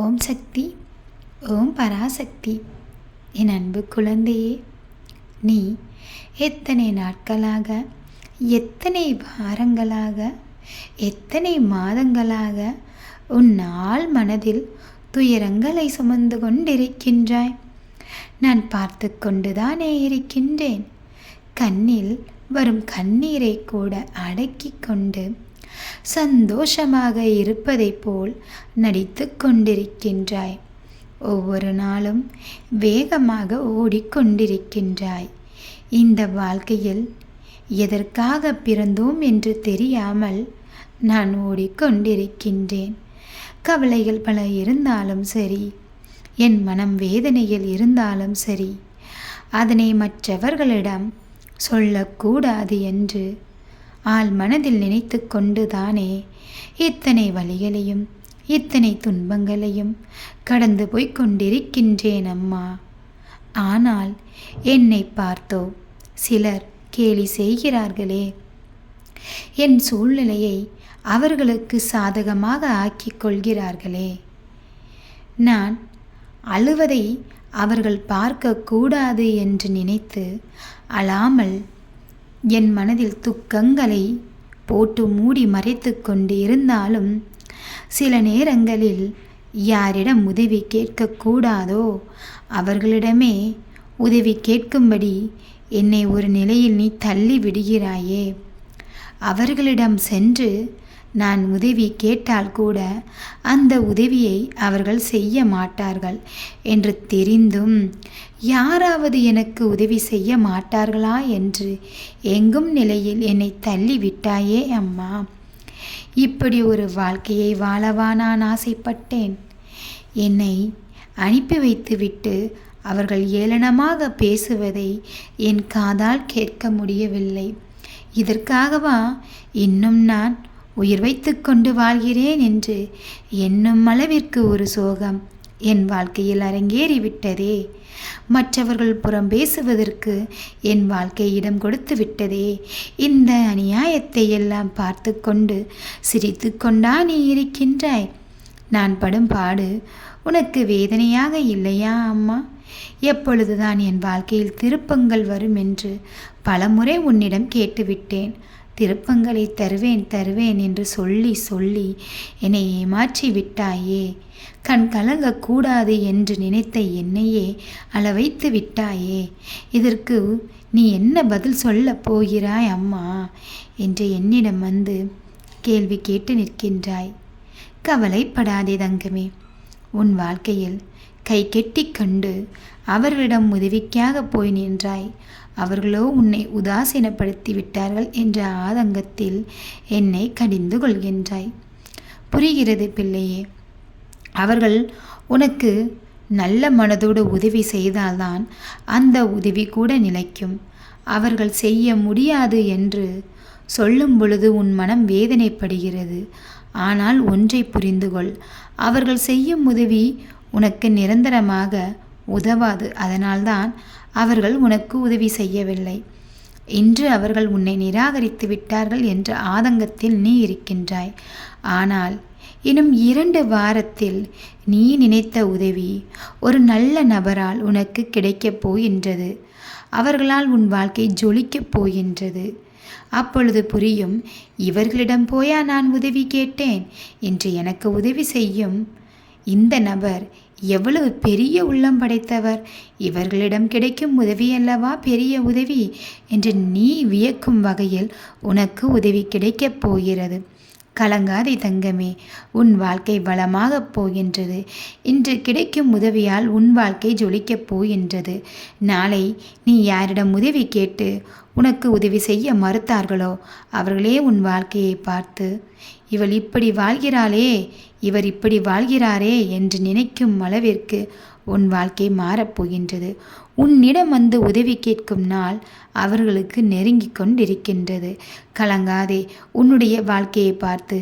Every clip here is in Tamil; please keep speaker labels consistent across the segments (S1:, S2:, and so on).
S1: ஓம் சக்தி ஓம் பராசக்தி. என் அன்பு குழந்தையே நீ எத்தனை நாட்களாக எத்தனை வாரங்களாக எத்தனை மாதங்களாக உன் நாள் மனதில் துயரங்களை சுமந்து கொண்டிருக்கின்றாய்? நான் பார்த்து கொண்டுதானே இருக்கின்றேன். கண்ணில் வரும் கண்ணீரை கூட அடக்கி கொண்டு சந்தோஷமாக இருப்பதைப் போல் நடித்து கொண்டிருக்கின்றாய். ஒவ்வொரு நாளும் வேகமாக ஓடிக்கொண்டிருக்கின்றாய். இந்த வாழ்க்கையில் எதற்காக பிறந்தோம் என்று தெரியாமல் நான் ஓடிக்கொண்டிருக்கின்றேன். கவலைகள் பல இருந்தாலும் சரி என் மனம் வேதனையில் இருந்தாலும் சரி அதனை மற்றவர்களிடம் சொல்லக்கூடாது என்று ஆள் மனதில் நினைத்து கொண்டுதானே. இத்தனை வழிகளையும் இத்தனை துன்பங்களையும் கடந்து போய் கொண்டிருக்கின்றேன் அம்மா. ஆனால் என்னை பார்த்தோ சிலர் கேலி செய்கிறார்களே. என் சூழ்நிலையை அவர்களுக்கு சாதகமாக ஆக்கிக் கொள்கிறார்களே. நான் அழுவதை அவர்கள் பார்க்கக்கூடாது என்று நினைத்து அழாமல் என் மனதில் துக்கங்களை போட்டு மூடி மறைத்து கொண்டு இருந்தாலும் சில நேரங்களில் யாரிடம் உதவி கேட்கக்கூடாதோ அவர்களிடமே உதவி கேட்கும்படி என்னை ஒரு நிலையில் நீ தள்ளி விடுகிறாயே. அவர்களிடம் சென்று நான் உதவி கேட்டால் கூட அந்த உதவியை அவர்கள் செய்ய மாட்டார்கள் என்று தெரிந்தும் யாராவது எனக்கு உதவி செய்ய மாட்டார்களா என்று எங்கும் நிலையில் என்னை தள்ளி விட்டாயே அம்மா. இப்படி ஒரு வாழ்க்கையை வாழவா நான் ஆசைப்பட்டேன். என்னை அனுப்பி வைத்துவிட்டு அவர்கள் ஏளனமாக பேசுவதை என் காதால் கேட்க முடியவில்லை. இதற்காகவா இன்னும் நான் உயிர் வைத்து கொண்டு வாழ்கிறேன் என்று என்னும் அளவிற்கு ஒரு சோகம். என் வாழ்க்கையில் அரங்கேறிவிட்டதே மற்றவர்கள் புறம் பேசுவதற்கு என் வாழ்க்கை இடம் கொடுத்து விட்டதே. இந்த அநியாயத்தை எல்லாம் பார்த்து கொண்டு சிரித்து கொண்டா நீ இருக்கின்றாய். நான் படும் பாடு உனக்கு வேதனையாக இல்லையா அம்மா? எப்பொழுதுதான் என் வாழ்க்கையில் திருப்பங்கள் வரும் என்று பலமுறை உன்னிடம் கேட்டுவிட்டேன். திருப்பங்களை தருவேன் தருவேன் என்று சொல்லி சொல்லி என்னை ஏமாற்றி விட்டாயே. கண் கலங்கக்கூடாது என்று நினைத்த என்னையே அளவைத்து விட்டாயே. இதற்கு நீ என்ன பதில் சொல்லப் போகிறாய் அம்மா? என்று என்னிடம் வந்து கேள்வி கேட்டு நிற்கின்றாய். கவலைப்படாதே தங்கமே உன் வாழ்க்கையில் கை கெட்டி கண்டு அவர்களிடம் உதவிக்காக போய் நின்றாய். அவர்களோ உன்னை உதாசீனப்படுத்தி விட்டார்கள் என்ற ஆதங்கத்தில் என்னை கடிந்து கொள்கின்றாய். புரிகிறது பிள்ளையே அவர்கள் உனக்கு நல்ல மனதோடு உதவி செய்தால்தான் அந்த உதவி கூட நிலைக்கும். அவர்கள் செய்ய முடியாது என்று சொல்லும் பொழுது உன் மனம் வேதனைப்படுகிறது. ஆனால் ஒன்றை புரிந்து கொள் அவர்கள் செய்யும் உதவி உனக்கு நிரந்தரமாக உதவாது. அதனால்தான் அவர்கள் உனக்கு உதவி செய்யவில்லை. இன்று அவர்கள் உன்னை நிராகரித்து விட்டார்கள் என்ற ஆதங்கத்தில் நீ இருக்கின்றாய். ஆனால் இன்னும் இரண்டு வாரத்தில் நீ நினைத்த உதவி ஒரு நல்ல நபரால் உனக்கு கிடைக்கப் போகின்றது. அவர்களால் உன் வாழ்க்கை ஜொலிக்கப் போகின்றது. அப்பொழுது புரியும் இவர்களிடம் போயா நான் உதவி கேட்டேன்? என்று எனக்கு உதவி செய்யும் இந்த நபர் எவ்வளவு பெரிய உள்ளம் படைத்தவர். இவர்களிடம் கிடைக்கும் உதவி அல்லவா பெரிய உதவி? என்று நீ வியக்கும் வகையில் உனக்கு உதவி கிடைக்கப் போகிறது. கலங்காதே தங்கமே உன் வாழ்க்கை வளமாகப் போகின்றது. இன்று கிடைக்கும் உதவியால் உன் வாழ்க்கை ஜொலிக்கப் போகின்றது. நாளை நீ யாரிடம் உதவி கேட்டு உனக்கு உதவி செய்ய மறுத்தார்களோ? அவர்களே உன் வாழ்க்கையை பார்த்து இவள் இப்படி வாழ்கிறாளே இவர் இப்படி வாழ்கிறாரே என்று நினைக்கும் அளவிற்கு உன் வாழ்க்கை மாறப்போகின்றது உன்னிடம் வந்து உதவி கேட்கும் நாள் அவர்களுக்கு நெருங்கி கொண்டிருக்கின்றது. கலங்காதே உன்னுடைய வாழ்க்கையை பார்த்து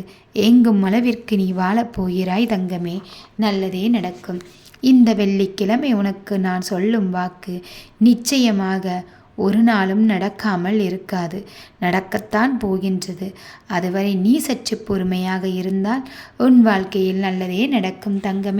S1: எங்கும் அளவிற்கு நீ வாழப்போகிறாய் தங்கமே நல்லதே நடக்கும். இந்த வெள்ளிக்கிழமை உனக்கு நான் சொல்லும் வாக்கு நிச்சயமாக ஒரு நாளும் நடக்காமல் இருக்காது. நடக்கத்தான் போகின்றது. அதுவரை நீ சற்று பொறுமையாக இருந்தால் உன் வாழ்க்கையில் நல்லதே நடக்கும் தங்கமே.